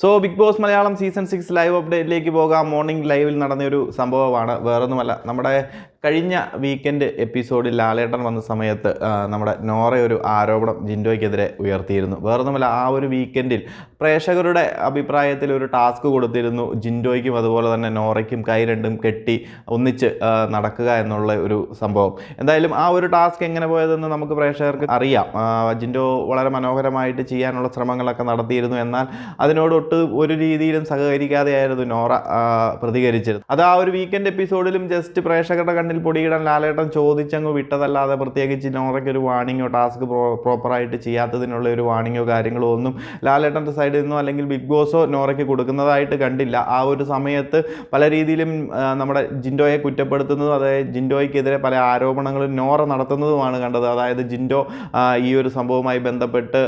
So big boss Malayalam season six live അപ്ഡേറ്റിലേക്ക് പോകാം. Morning ലൈവിൽ നടന്ന ഒരു സംഭവമാണ്. വേറൊന്നുമല്ല. നമ്മുടെ കഴിഞ്ഞ വീക്കെൻഡ് എപ്പിസോഡിൽ ലാലേട്ടൻ വന്ന സമയത്ത് നമ്മുടെ നോറ ഒരു ആരോപണം ജിൻഡോയ്ക്കെതിരെ ഉയർത്തിയിരുന്നു. വേറൊന്നുമല്ല ആ ഒരു വീക്കെൻഡിൽ പ്രേക്ഷകരുടെ അഭിപ്രായത്തിൽ ഒരു ടാസ്ക് കൊടുത്തിരുന്നു ജിൻഡോയ്ക്കും അതുപോലെ തന്നെ നോറയ്ക്കും കൈ രണ്ടും കെട്ടി ഒന്നിച്ച് നടക്കുക എന്നുള്ള ഒരു സംഭവം. എന്തായാലും ആ ഒരു ടാസ്ക് എങ്ങനെ പോയതെന്ന് നമുക്ക് പ്രേക്ഷകർക്ക് അറിയാം. ജിൻഡോ വളരെ മനോഹരമായിട്ട് ചെയ്യാനുള്ള ശ്രമങ്ങളൊക്കെ നടത്തിയിരുന്നു. എന്നാൽ അതിനോടൊട്ട് ഒരു രീതിയിലും സഹകരിക്കാതെയായിരുന്നു നോറ പ്രതികരിച്ചിരുന്നത്. അത് ആ ഒരു വീക്കെൻഡ് എപ്പിസോഡിലും ജസ്റ്റ് പ്രേക്ഷകരുടെ പൊടിയിടാൻ ലാലേട്ടൻ ചോദിച്ചങ്ങ് വിട്ടതല്ലാതെ പ്രത്യേകിച്ച് നോറയ്ക്ക് ഒരു വാണിങ്ങോ ടാസ്ക് പ്രോപ്പറായിട്ട് ചെയ്യാത്തതിനുള്ള ഒരു വാണിങ്ങോ കാര്യങ്ങളോ ഒന്നും ലാലേട്ടന്റെ സൈഡിൽ നിന്നോ അല്ലെങ്കിൽ ബിഗ് ബോസോ നോറയ്ക്ക് കൊടുക്കുന്നതായിട്ട് കണ്ടില്ല. ആ ഒരു സമയത്ത് പല രീതിയിലും നമ്മുടെ ജിൻഡോയെ കുറ്റപ്പെടുത്തുന്നതും അതായത് ജിൻഡോയ്ക്കെതിരെ പല ആരോപണങ്ങളും നോറ നടത്തുന്നതുമാണ് കണ്ടത്. അതായത് ജിൻഡോ ഈ ഒരു സംഭവവുമായി ബന്ധപ്പെട്ട്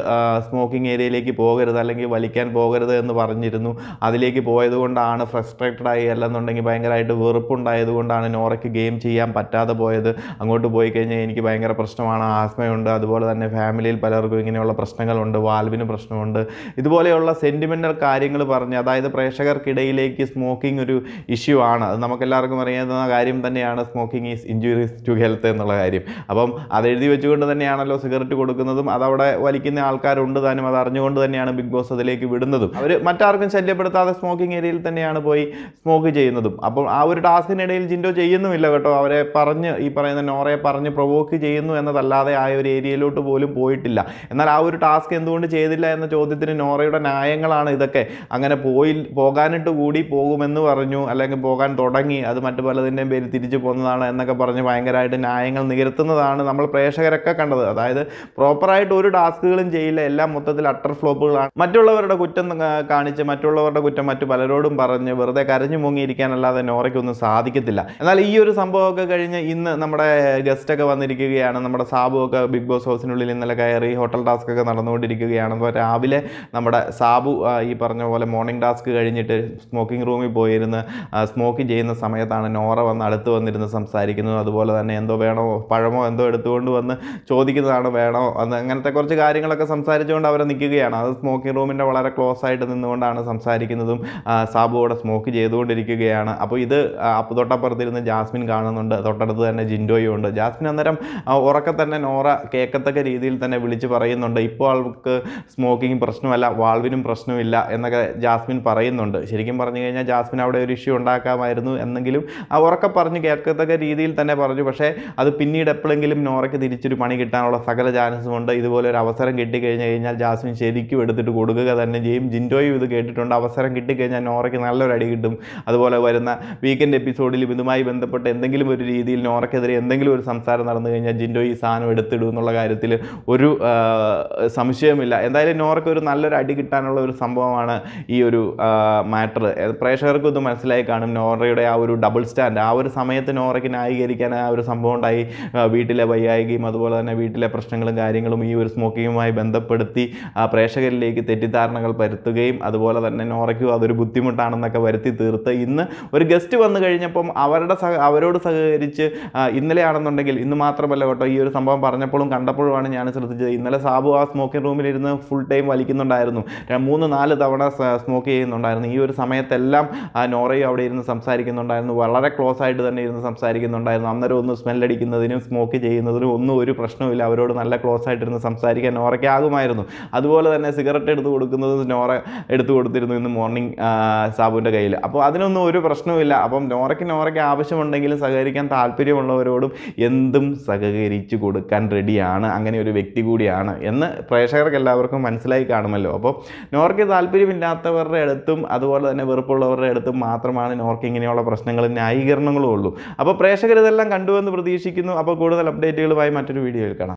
സ്മോക്കിംഗ് ഏരിയയിലേക്ക് പോകരുത് അല്ലെങ്കിൽ വലിക്കാൻ പോകരുത് എന്ന് പറഞ്ഞിരുന്നു. അതിലേക്ക് പോയതുകൊണ്ടാണ് ഫ്രസ്ട്രേറ്റഡ് ആയി അല്ലെന്നുണ്ടെങ്കിൽ ഭയങ്കരമായിട്ട് വെറുപ്പുണ്ടായതുകൊണ്ടാണ് നോറയ്ക്ക് ഗെയിം ചെയ്യാൻ പറ്റാതെ പോയത്. അങ്ങോട്ട് പോയി കഴിഞ്ഞാൽ എനിക്ക് ഭയങ്കര പ്രശ്നമാണ് ആസ്മയുണ്ട്. അതുപോലെ തന്നെ ഫാമിലിയിൽ പലർക്കും ഇങ്ങനെയുള്ള പ്രശ്നങ്ങളുണ്ട് വാൽവിന് പ്രശ്നമുണ്ട്. ഇതുപോലെയുള്ള സെന്റിമെന്റൽ കാര്യങ്ങൾ പറഞ്ഞ് അതായത് പ്രേക്ഷകർക്കിടയിലേക്ക് സ്മോക്കിംഗ് ഒരു ഇഷ്യൂ ആണ്. അത് നമുക്കെല്ലാവർക്കും അറിയാവുന്ന കാര്യം തന്നെയാണ് smoking is injuries to health എന്നുള്ള കാര്യം. അപ്പം അത് എഴുതി വെച്ചുകൊണ്ട് തന്നെയാണല്ലോ സിഗരറ്റ് കൊടുക്കുന്നതും അതവിടെ വലിക്കുന്ന ആൾക്കാരുണ്ട് താനും അത് അറിഞ്ഞുകൊണ്ട് തന്നെയാണ് ബിഗ് ബോസ് അതിലേക്ക് വിടുന്നതും. അവർ മറ്റാർക്കും ശല്യപ്പെടുത്താതെ സ്മോക്കിംഗ് ഏരിയയിൽ തന്നെയാണ് പോയി സ്മോക്ക് ചെയ്യുന്നതും. അപ്പം ആ ഒരു ടാസ്കിനിടയിൽ ജിൻഡോ ചെയ്യുന്നുമില്ല കേട്ടോ. അവരെ പറഞ്ഞ് ഈ പറയുന്ന നോറയെ പറഞ്ഞ് പ്രൊവോക്ക് ചെയ്യുന്നു എന്നതല്ലാതെ ആ ഒരു ഏരിയയിലോട്ട് പോലും പോയിട്ടില്ല. എന്നാൽ ആ ഒരു ടാസ്ക് എന്തുകൊണ്ട് ചെയ്തില്ല എന്ന ചോദ്യത്തിന് നോറയുടെ ന്യായങ്ങളാണ് ഇതൊക്കെ. അങ്ങനെ പോയി പോകാനിട്ട് കൂടി പോകുമെന്ന് പറഞ്ഞു അല്ലെങ്കിൽ പോകാൻ തുടങ്ങി അത് മറ്റു പലതിന്റെയും പേര് തിരിച്ചു പോകുന്നതാണ് എന്നൊക്കെ പറഞ്ഞ് ഭയങ്കരമായിട്ട് ന്യായങ്ങൾ നിരത്തുന്നതാണ് നമ്മൾ പ്രേക്ഷകരൊക്കെ കണ്ടത്. അതായത് പ്രോപ്പറായിട്ട് ഒരു ടാസ്കുകളും ചെയ്യില്ല എല്ലാം മൊത്തത്തിൽ അട്ടർ ഫ്ലോപ്പുകളാണ് മറ്റുള്ളവരുടെ കുറ്റം കാണിച്ച് മറ്റുള്ളവരുടെ കുറ്റം മറ്റു പലരോടും പറഞ്ഞ് വെറുതെ കരഞ്ഞു മുങ്ങിയിരിക്കാനല്ലാതെ നോറയ്ക്കൊന്നും സാധിക്കത്തില്ല. എന്നാൽ ഈ ഒരു സംഭവമൊക്കെ കഴിഞ്ഞ് ഇന്ന് നമ്മുടെ ഗസ്റ്റൊക്കെ വന്നിരിക്കുകയാണ്. നമ്മുടെ സാബു ഒക്കെ ബിഗ് ബോസ് ഹൗസിനുള്ളിൽ ഇന്നലെ കയറി ഹോട്ടൽ ടാസ്ക് ഒക്കെ നടന്നുകൊണ്ടിരിക്കുകയാണ്. അപ്പോൾ രാവിലെ നമ്മുടെ സാബു ഈ പറഞ്ഞ പോലെ മോർണിംഗ് ടാസ്ക് കഴിഞ്ഞിട്ട് സ്മോക്കിംഗ് റൂമിൽ പോയിരുന്ന് സ്മോക്ക് ചെയ്യുന്ന സമയത്താണ് നോറ വന്ന് അടുത്ത് വന്നിരുന്ന് സംസാരിക്കുന്നത്. അതുപോലെ തന്നെ എന്തോ വേണോ പഴമോ എന്തോ എടുത്തുകൊണ്ട് വന്ന് ചോദിക്കുന്നതാണ് വേണോ അത് അങ്ങനത്തെ കുറച്ച് കാര്യങ്ങളൊക്കെ സംസാരിച്ചുകൊണ്ട് അവരെ നിൽക്കുകയാണ്. അത് സ്മോക്കിംഗ് റൂമിന്റെ വളരെ ക്ലോസ് ആയിട്ട് നിന്നുകൊണ്ടാണ് സംസാരിക്കുന്നതും സാബു അവിടെ സ്മോക്ക് ചെയ്തുകൊണ്ടിരിക്കുകയാണ്. അപ്പോൾ ഇത് അപ്പുതൊട്ടപ്പുറത്തിരുന്ന് അപ്പ് തൊട്ടപ്പുറത്തിരുന്ന് ജാസ്മിൻ കാണുന്നുണ്ട്. തൊട്ടടുത്ത് തന്നെ ജിൻഡോയും ഉണ്ട്. ജാസ്മിൻ അന്നേരം ഉറക്ക തന്നെ നോറ കേൾക്കത്തക്ക രീതിയിൽ തന്നെ വിളിച്ച് പറയുന്നുണ്ട്. ഇപ്പോൾ ആൾക്ക് സ്മോക്കിംഗ് പ്രശ്നമല്ല വാൾവിനും പ്രശ്നമില്ല എന്നൊക്കെ ജാസ്മിൻ പറയുന്നുണ്ട്. ശരിക്കും പറഞ്ഞു കഴിഞ്ഞാൽ ജാസ്മിൻ അവിടെ ഒരു ഇഷ്യൂ ഉണ്ടാക്കാമായിരുന്നു എന്നെങ്കിലും ഉറക്കെ പറഞ്ഞ് കേൾക്കത്തക്ക രീതിയിൽ തന്നെ പറഞ്ഞു. പക്ഷേ അത് പിന്നീട് എപ്പോഴെങ്കിലും നോറയ്ക്ക് തിരിച്ചൊരു പണി കിട്ടാനുള്ള സകല ചാൻസും ഉണ്ട്. ഇതുപോലെ ഒരു അവസരം കിട്ടിക്കഴിഞ്ഞ് കഴിഞ്ഞാൽ ജാസ്മിൻ ശരിക്കും എടുത്തിട്ട് കൊടുക്കുക തന്നെ ചെയ്യും. ജിൻഡോയും ഇത് കേട്ടിട്ടുണ്ട്. അവസരം കിട്ടിക്കഴിഞ്ഞാൽ നോറയ്ക്ക് നല്ലൊരു അടി കിട്ടും. അതുപോലെ വരുന്ന വീക്കെൻഡ് എപ്പിസോഡിലും ഇതുമായി ബന്ധപ്പെട്ട് എന്തെങ്കിലും ഒരു രീതിയിൽ നോറയ്ക്കെതിരെ എന്തെങ്കിലും ഒരു സംസാരം നടന്നു കഴിഞ്ഞാൽ ജിൻഡോ ഈ സാധനം എടുത്തിടും എന്നുള്ള കാര്യത്തിൽ ഒരു സംശയമില്ല എന്തായാലും നോറയ്ക്ക് ഒരു നല്ലൊരു അടി കിട്ടാനുള്ള ഒരു സംഭവമാണ് ഈ ഒരു മാറ്റർ പ്രേക്ഷകർക്കും ഇത് മനസ്സിലായി കാണും. നോറയുടെ ആ ഒരു ഡബിൾ സ്റ്റാൻഡ് ആ ഒരു സമയത്ത് നോറയ്ക്ക് ന്യായീകരിക്കാൻ ആ ഒരു സംഭവം ഉണ്ടായി. വീട്ടിലെ വയ്യായികയും അതുപോലെ തന്നെ വീട്ടിലെ പ്രശ്നങ്ങളും കാര്യങ്ങളും ഈ ഒരു സ്മോക്കിങ്ങുമായി ബന്ധപ്പെടുത്തി പ്രേക്ഷകരിലേക്ക് തെറ്റിദ്ധാരണകൾ പരത്തുകയും അതുപോലെ തന്നെ നോറയ്ക്കും അതൊരു ബുദ്ധിമുട്ടാണെന്നൊക്കെ വരുത്തി തീർത്ത് ഇന്ന് ഒരു ഗസ്റ്റ് വന്നു കഴിഞ്ഞപ്പം അവരുടെ സഹ അവരോട് സഹകരിച്ച് ഇന്നലെയാണെന്നുണ്ടെങ്കിൽ ഇന്ന് മാത്രമല്ല കേട്ടോ ഈ ഒരു സംഭവം പറഞ്ഞപ്പോഴും കണ്ടപ്പോഴുമാണ് ഞാൻ ശ്രദ്ധിച്ചത്. ഇന്നലെ സാബു ആ സ്മോക്കിംഗ് റൂമിലിരുന്ന് ഫുൾ ടൈം വലിക്കുന്നുണ്ടായിരുന്നു. മൂന്ന് നാല് തവണ സ്മോക്ക് ചെയ്യുന്നുണ്ടായിരുന്നു. ഈ ഒരു സമയത്തെല്ലാം നോറയും അവിടെ ഇരുന്ന് സംസാരിക്കുന്നുണ്ടായിരുന്നു. വളരെ ക്ലോസ് ആയിട്ട് തന്നെ ഇരുന്ന് സംസാരിക്കുന്നുണ്ടായിരുന്നു. അന്നേരം ഒന്ന് സ്മെല്ലടിക്കുന്നതിനും സ്മോക്ക് ചെയ്യുന്നതിനും ഒന്നും ഒരു പ്രശ്നവുമില്ല. അവരോട് നല്ല ക്ലോസ് ആയിട്ടിരുന്ന് സംസാരിക്കാൻ നോറയ്ക്ക് ആകുമായിരുന്നു. അതുപോലെ തന്നെ സിഗരറ്റ് എടുത്ത് കൊടുക്കുന്നത് നോറ എടുത്തു കൊടുത്തിരുന്നു ഇന്ന് മോർണിംഗ് സാബുവിന്റെ കയ്യിൽ. അപ്പോൾ അതിനൊന്നും ഒരു പ്രശ്നവുമില്ല. അപ്പം നോറയ്ക്ക് നോറയ്ക്ക് ആവശ്യമുണ്ടെങ്കിലും സഹകരിക്കാൻ താല്പര്യമുള്ളവരോടും എന്തും സഹകരിച്ചു കൊടുക്കാൻ റെഡിയാണ്. അങ്ങനെ ഒരു വ്യക്തി കൂടിയാണ് എന്ന് പ്രേക്ഷകർക്ക് എല്ലാവർക്കും മനസ്സിലായി കാണുമല്ലോ. അപ്പോൾ നോർക്ക് താല്പര്യമില്ലാത്തവരുടെ അടുത്തും അതുപോലെ തന്നെ വെറുപ്പുള്ളവരുടെ അടുത്തും മാത്രമാണ് നോർക്ക് ഇങ്ങനെയുള്ള പ്രശ്നങ്ങളും ന്യായീകരണങ്ങളും ഉള്ളൂ. അപ്പോൾ പ്രേക്ഷകർ ഇതെല്ലാം കണ്ടുവെന്ന് പ്രതീക്ഷിക്കുന്നു. അപ്പോൾ കൂടുതൽ അപ്ഡേറ്റുകളുമായി മറ്റൊരു വീഡിയോയിൽ കാണാം.